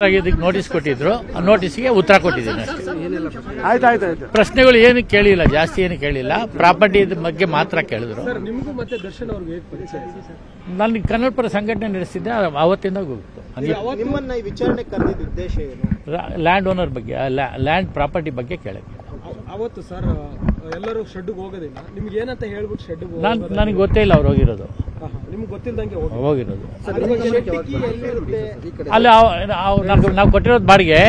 ಇದಕ್ಕೆ ನೋಟಿಸ್ ಕೊಟ್ಟಿದ್ರು. ಆ ನೋಟಿಸ್ಗೆ ಉತ್ತರ ಕೊಟ್ಟಿದ್ದೀನಿ ಅಷ್ಟೇ. ಆಯ್ತು ಆಯ್ತು ಆಯ್ತು. ಪ್ರಶ್ನೆಗಳು ಏನು ಕೇಳಿಲ್ಲ ಜಾಸ್ತಿ ಏನು ಕೇಳಿಲ್ಲ. ಪ್ರಾಪರ್ಟಿ ಬಗ್ಗೆ ಮಾತ್ರ ಕೇಳಿದ್ರು. ಸರ್ ನಿಮಗೂ ಮತ್ತೆ ದರ್ಶನ್ ಅವ್ರಿಗೆ ಹೇಗೆ ಪರಿಚಯ? ಇದೆ ಸರ್ ನಾನು ಕನ್ನಡ ಪರ ಸಂಘಟನೆ ನಡೆಸಿದ್ದೆ ಅವತ್ತಿಂದ ಆವತ್ತಿಂದ ಗೊತ್ತು ನಿಮ್ಮನ್ನ ಈ ವಿಚಾರಣೆ ಕರೆದಿದ್ದ ಉದ್ದೇಶ ಏನು? ಲ್ಯಾಂಡ್ ಓನರ್ ಬಗ್ಗೆ ಲ್ಯಾಂಡ್ ಪ್ರಾಪರ್ಟಿ ಬಗ್ಗೆ ಕೇಳಕ್ಕೆ ಅವ- ಅವತ್ತು ಸರ್ ಎಲ್ಲರೂ ಶೆಡ್ಗೆ ಹೋಗೋದಿಲ್ಲ. ನಿಮ್ಗೆ ಏನಂತ ಹೇಳ್ಬಿಟ್ಟು ಶೆಡ್ ನಾನು ನನಗೆ ಗೊತ್ತೇ ಇಲ್ಲ ಅವ್ರು ಹೋಗಿರೋದು. ನಿಮ್ಗೆ ಗೊತ್ತಿಲ್ದಂಗೆ ಹೋಗಿ. ಹೋಗಿರೋದು. ಎಲ್ಲಿರುತ್ತೆ ಅಲ್ಲಿ ನಾವು ಕೊಟ್ಟಿರೋದು ಬಾಡಿಗೆ.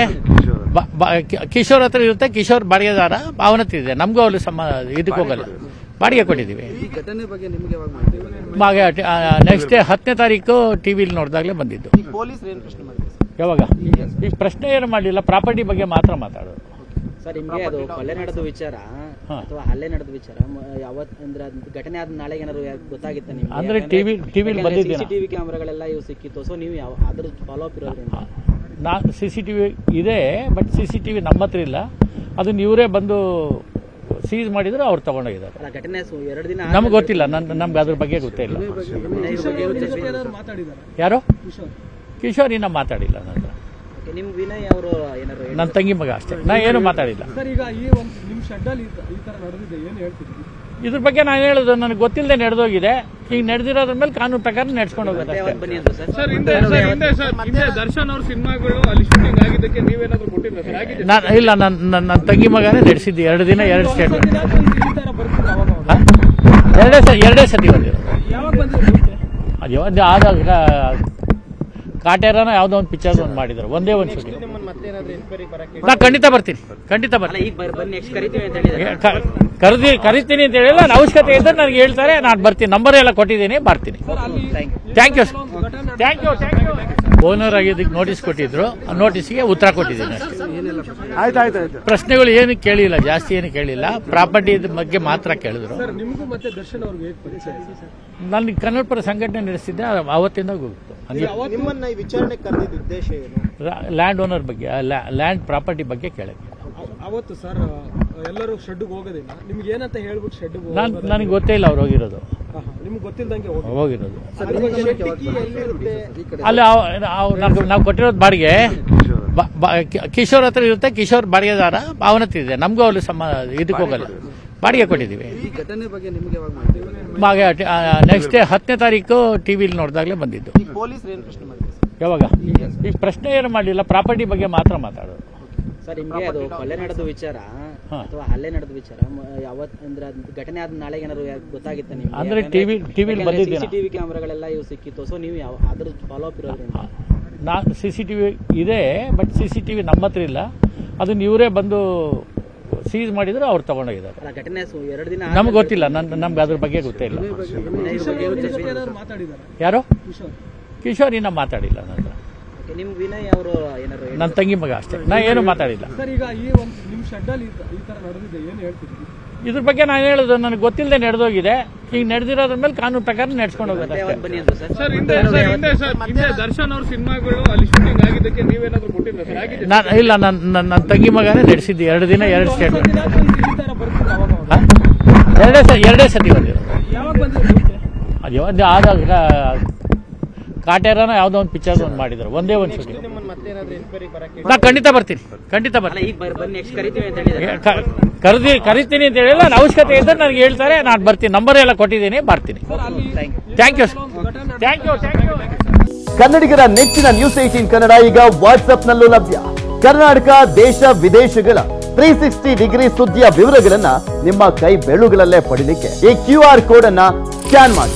ಕಿಶೋರ್ ಹತ್ರ ಇರುತ್ತೆ ಕಿಶೋರ್ ಬಾಡಿಗೆದಾರ ಅವನ ಹತ್ರ ಇದೆ. ನಮಗೂ ಅವ್ರು ಸಮ ಇದಕ್ಕೆ ಹೋಗಲ್ಲ. ಬಾಡಿಗೆ ಕೊಟ್ಟಿದ್ದೀವಿ. ಈ ಘಟನೆ ಬಗ್ಗೆ ನಿಮ್ಗೆ ಯಾವಾಗ ಮಾಹಿತಿ ನೆಕ್ಸ್ಟ್ ಡೇ ಹತ್ತನೇ ತಾರೀಕು ಟಿವಿಲಿ ನೋಡಿದಾಗಲೇ ಬಂದಿದ್ದು. ಯಾವಾಗ? ಈ ಪ್ರಶ್ನೆ ಏನು ಮಾಡಲಿಲ್ಲ ಪ್ರಾಪರ್ಟಿ ಬಗ್ಗೆ ಮಾತ್ರ ಮಾತಾಡೋದು. ಸರ್ ನಿಮ್ಗೆ ಅದು ಕೊಲೆ ನಡೆದ ವಿಚಾರ ಅಥವಾ ಹಲ್ಲೆ ನಡೆದ ವಿಚಾರ ಮ- ಯಾವತ್ ಅಂದ್ರೆ ಘಟನೆ ಆದ ನಾಳೆ ಏನಾದ್ರು ಗೊತ್ತಾಗಿತ್ತ ನಿಮ್ಗೆ? ಅಂದ್ರೆ ಟಿವಿ ಟಿವಿ. ಸಿಸಿಟಿವಿ ಕ್ಯಾಮ್ರಾಗಳೆಲ್ಲ ಇವು ಸಿಕ್ಕಿತ್ತು ಸೊ ನೀವು ಯಾವ ಅದ್ರ ಫಾಲೋ ಅಪ್ ಇರೋದ್ರಿಂದ. ನಾ ಸಿ ಸಿ ಟಿ ವಿ ಇದೆ but C C T V ನಮ್ಮ ಹತ್ರ ಇಲ್ಲ. ಅದನ್ನ ಇವರೇ ಬಂದು ಸೀಸ್ ಮಾಡಿದ್ರು ಅವ್ರು ತಗೊಂಡೋಗಿದ್ದಾರೆ. ಘಟನೆ ಎರಡು ದಿನ ನಮ್ಗೆ ಗೊತ್ತಿಲ್ಲ ನನ್ನ ನಮ್ಗೆ ಅದ್ರ ಬಗ್ಗೆ ಗೊತ್ತೇ ಇಲ್ಲ. ಯಾರು? ಕಿಶೋರ್. ಇನ್ನೂ ಮಾತಾಡಿಲ್ಲ Okay, ನಿಮ್ ವಿನಯ್ ಅವರು ಏನಾರು ನನ್ನ ತಂಗಿ ಮಗ ಅಷ್ಟೇ. ನಾ ಏನು ಮಾತಾಡಿಲ್ಲ. ಸರ್ ಈಗ ಈ ಒಂದು ನಿಮ್ಮ ಶೆಡ್ಡಲ್ಲಿ ಈ ತರ ನಡೆದಿದೆ ಏನು ಹೇಳ್ತಿದ್ರಿ ಇದ್ರ ಬಗ್ಗೆ ನಾನು ಹೇಳೋದು ನನಗೆ ಗೊತ್ತಿಲ್ಲದೆ ನಡೆದೋಗಿದೆ. ಈಗ ನಡೆದಿರೋದ್ರ ಮೇಲೆ ಕಾನೂನು ಪ್ರಕಾರ ನಡ್ಸ್ಕೊಂಡು sir? Sir sir sir Darshan ಅವ್ರ ಸಿನಿಮಾಗಳು ಅಲ್ಲಿ ಶೂಟಿಂಗ್ ಆಗಿದ್ದಕ್ಕೆ ನೀವೇನಾದ್ರೂ ಸರ್? ನಾನು ಇಲ್ಲ ನನ್ನ ನನ್ನ ತಂಗಿ ಮಗನೇ ನಡೆಸಿದ್ದು. ಎರಡು ದಿನ ಎರಡು ಸ್ಟೇಟ್ಮೆಂಟ್ ಅವಾಗ. ಎರಡೇ ಸ ಎರಡೇ ಸತಿ ಬಂದಿರೋದು. ಅದು ಆದಾಗ ಕಾಟೇರನ ಯಾವುದೋ ಒಂದು ಪಿಕ್ಚರ್ ಒಂದು ಮಾಡಿದ್ರು. ಒಂದೇ ಒಂದು ಶೂಟಿಂಗ್ ನಿಮ್ಮನ್ನ ಮತ್ತೆ ಏನಾದ್ರು ಎನ್ಕ್ವೈರಿ ಬರಕ್ಕೆ ನಾ ಖಂಡಿತ ಬರ್ತೀನಿ. ಖಂಡಿತ ಬರ್ತೀನಿ. ಈಗ ಬರ್- ಬನ್ನಿ ನೆಕ್ಸ್ಟ್ ಕರಿತೀವಿ ಅಂತ ಹೇಳಿದ್ರೆ ಕ- ಕರೆದಿ ಕರಿತೀನಿ ಅಂತ ಹೇಳಿಲ್ಲ ನಾನು ಅವಶ್ಯಕತೆ ಇದ್ದರೆ ನನಗೆ ಹೇಳ್ತಾರೆ ನಾನು ಬರ್ತೀನಿ. ನಂಬರ್ ಎಲ್ಲ ಕೊಟ್ಟಿದ್ದೀನಿ ಬರ್ತೀನಿ. Thank you thank you thank you owner ಆಗಿದ್ದಕ್ಕೆ ನೋಟಿಸ್ ಕೊಟ್ಟಿದ್ರು. ಆ ನೋಟಿಸ್ಗೆ ಉತ್ತರ ಕೊಟ್ಟಿದ್ದೀನಿ ಅಷ್ಟೇ. ಆಯ್ತು ಆಯ್ತು ಆಯ್ತು. ಪ್ರಶ್ನೆಗಳು ಏನು ಕೇಳಿಲ್ಲ ಜಾಸ್ತಿ ಏನು ಕೇಳಿಲ್ಲ. ಪ್ರಾಪರ್ಟಿ ಬಗ್ಗೆ ಮಾತ್ರ ಕೇಳಿದ್ರು. ಸರ್ ಕನ್ನಡಪರ ಮತ್ತೆ ದರ್ಶನ್ ಅವ್ರಿಗೆ ಹೇಗೆ ಸರ್ ನಾನು ಕನ್ನಡ ಪರ ಸಂಘಟನೆ ನಡೆಸಿದ್ದೆ ಅದು ಆವತ್ತಿಂದ ಗೊತ್ತು. ನಿಮ್ಮನ್ನ ಈ ವಿಚಾರಣೆ ಕರೆದಿದ್ದ ಉದ್ದೇಶ ಏನು? ಲ್ಯಾಂಡ್ ಓನರ್ ಬಗ್ಗೆ ಲ್ಯಾಂಡ್ ಪ್ರಾಪರ್ಟಿ ಬಗ್ಗೆ ಕೇಳಕ್ಕೆ ಅವ- ಅವತ್ತು ಸರ್ ಎಲ್ಲರೂ ಶೆಡ್ಗೆ ಹೋಗೋದಿಲ್ಲ. ನಿಮ್ಗೆ ಏನಂತ ಹೇಳ್ಬಿಟ್ಟು ಶೆಡ್ಗೆ ನಾನು ನನಗೆ ಗೊತ್ತೇ ಇಲ್ಲ ಅವ್ರು ಹೋಗಿರೋದು. ನಿಮ್ಗೆ ಗೊತ್ತಿಲ್ದಂಗೆ ಹೋಗಿ. ಹೋಗಿರೋದು. ಅಲ್ಲಿ ನಾವು ನಾವು ಕೊಟ್ಟಿರೋದು ಬಾಡಿಗೆ. ಬ- ಬ- ಕಿ- ಕಿಶೋರ್ ಹತ್ರ ಇರುತ್ತೆ ಕಿಶೋರ್ ಬಾಡಿಗೆದಾರ ಅವನ ಹತ್ರ ಇದೆ. ನಮಗೂ ಅವ್ರು ಸಮ ಇದಕ್ಕೆ ಹೋಗಲ್ಲ. ಬಾಡಿಗೆ ಕೊಟ್ಟಿದ್ದೀವಿ. ಈ ಘಟನೆ ಬಗ್ಗೆ ನಿಮ್ಗೆ ಯಾವಾಗ ಮಾಹಿತಿ ನೆಕ್ಸ್ಟ್ ಡೇ ಹತ್ತನೇ ತಾರೀಕು ಟಿವಿಲಿ ನೋಡಿದಾಗಲೇ ಬಂದಿದ್ದು. ಯಾವಾಗ? ಈ ಪ್ರಶ್ನೆ ಏನು ಮಾಡಲಿಲ್ಲ ಪ್ರಾಪರ್ಟಿ ಬಗ್ಗೆ ಮಾತ್ರ ಮಾತಾಡೋದು. ಸರ್ ನಿಮಗೆ ಅದು ಕೊಲೆ ನಡೆದ ವಿಚಾರ ಅಥವಾ ಹಲ್ಲೆ ನಡೆದ ವಿಚಾರ ಮ- ಯಾವತ್ ಅಂದ್ರೆ ಘಟನೆ ಆದ ನಾಳೆ ಏನಾದ್ರು ಗೊತ್ತಾಗಿತ್ತ ನಿಮ್ಗೆ? ಅಂದ್ರೆ ಟಿವಿ ಟಿವಿ ಲಿ ಟಿವಿ ಕ್ಯಾಮ್ರಾಗಳೆಲ್ಲ ಇವು ಸಿಕ್ಕಿತ್ತು ಸೊ ನೀವು ಯಾವ ಅದ್ರ ಫಾಲೋ ಅಪ್ ಇರೋದ್ರಿಂದ? ನಾ ಸಿ ಸಿ ಟಿವಿ ಇದೆ but C C T V ನಮ್ಮ ಹತ್ರ ಇಲ್ಲ. ಅದನ್ನ ಇವರೇ ಬಂದು ಸೀಸ್ ಮಾಡಿದ್ರು ಅವ್ರು ತಗೊಂಡೋಗಿದ್ದಾರೆ. ಘಟನೆ ಎರಡು ದಿನ ನಮ್ಗೆ ಗೊತ್ತಿಲ್ಲ ನನ್ನ ನಮ್ಗೆ ಅದ್ರ ಬಗ್ಗೆ ಗೊತ್ತೇ ಇಲ್ಲ. ಯಾರು? ಕಿಶೋರ್. ಇನ್ನ ಮಾತಾಡಿಲ್ಲ ನನ್ನ ನಿಮ್ ವಿನಯ್ ಅವರು ಏನಾರು ನನ್ನ ತಂಗಿ ಮಗ ಅಷ್ಟೇ. ನಾ ಏನು ಮಾತಾಡಿಲ್ಲ. ಸರ್ ಈಗ ಈ ಒಂದು ನಿಮ್ಮ ಶೆಡ್ಡಲ್ಲಿ ಈ ತರ ನಡೆದಿದೆ ಏನು ಹೇಳ್ತಿದ್ರಿ ಇದ್ರ ಬಗ್ಗೆ ನಾನು ಹೇಳೋದು ನನಗೆ ಗೊತ್ತಿಲ್ಲದೆ ನಡೆದೋಗಿದೆ. ಈಗ ನಡೆದಿರೋದ್ರ ಮೇಲೆ ಕಾನೂನು ಪ್ರಕಾರ ನಡ್ಸ್ಕೊಂಡು ಹೋಗಬೇಕು ಮತ್ತೆ ಅಷ್ಟೇ. ಯಾವತ್ ಸರ್? ಸರ್ ಹಿಂದೆ ಸರ್ ಹಿಂದೆ ಸರ್ ಹಿಂದೆ ದರ್ಶನ್ ಅವ್ರ ಸಿನಿಮಾಗಳು ಅಲ್ಲಿ ಶೂಟಿಂಗ್ ಆಗಿದ್ದಕ್ಕೆ ನೀವೇನಾದ್ರೂ ಕೊಟ್ಟಿದ್ರೆ ಸರ್? ನಾನು ಇಲ್ಲ ನನ್ನ ನನ್ನ ನನ್ನ ತಂಗಿ ಮಗನೇ ನಡೆಸಿದ್ದು. ಎರಡು ದಿನ ಎರಡು ಸ್ಟೇಟ್ಮೆಂಟ್. ಎರಡೇ ಸ ಎರಡೇ ಸತಿ ಬಂದಿರೋದು. ಯಾವಾಗ ಅದು ಒಂದು ಆದಾಗ ಕಾಟೇರನ ಯಾವುದೋ ಒಂದು ಪಿಕ್ಚರ್ ಒಂದು ಮಾಡಿದ್ರು. ಒಂದೇ ಒಂದು ಶೂಟಿಂಗ್ ನಿಮ್ಮನ್ನ ಮತ್ತೆ ಏನಾದ್ರು ಎನ್ಕ್ವೈರಿ ಬರಕ್ಕೆ ನಾ ಖಂಡಿತ ಬರ್ತೀನಿ. ಖಂಡಿತ ಅಲ್ಲ ಬರ್ತೀನಿ ಈಗ ಬರ್- ನೆಕ್ಸ್ಟ್ ಕರಿತೀವಿ ಅಂತ ಹೇಳಿದ್ರೆ ಕ- ಕರೆದಿ ಕರಿತೀನಿ ಅಂತ ಹೇಳಿಲ್ಲ. ಅವಶ್ಯಕತೆ ಇದ್ದರೆ ನನಗೆ ಹೇಳ್ತಾರೆ. ನಾನು ಬರ್ತೀನಿ. ನಂಬರ್ ಎಲ್ಲ ಕೊಟ್ಟಿದ್ದೀನಿ. ಬರ್ತೀನಿ. Thank you thank you thank you ಕನ್ನಡಿಗರ ನೆಚ್ಚಿನ ನ್ಯೂಸ್ ಏಟೀನ್ ಕನ್ನಡ ಈಗ ವಾಟ್ಸ್ಆಪ್ನಲ್ಲೂ ಲಭ್ಯ. ಕರ್ನಾಟಕ ದೇಶ ವಿದೇಶಗಳ ತ್ರೀ ಸಿಕ್ಸ್ಟಿ ಡಿಗ್ರಿ ಸುದ್ದಿಯ ವಿವರಗಳನ್ನ ನಿಮ್ಮ ಕೈ ಬೆಳುಗಳಲ್ಲೇ ಪಡೀಲಿಕ್ಕೆ ಈ ಕ್ಯೂ ಆರ್ ಕೋಡ್ ಅನ್ನ ಸ್ಕ್ಯಾನ್ ಮಾಡಿ.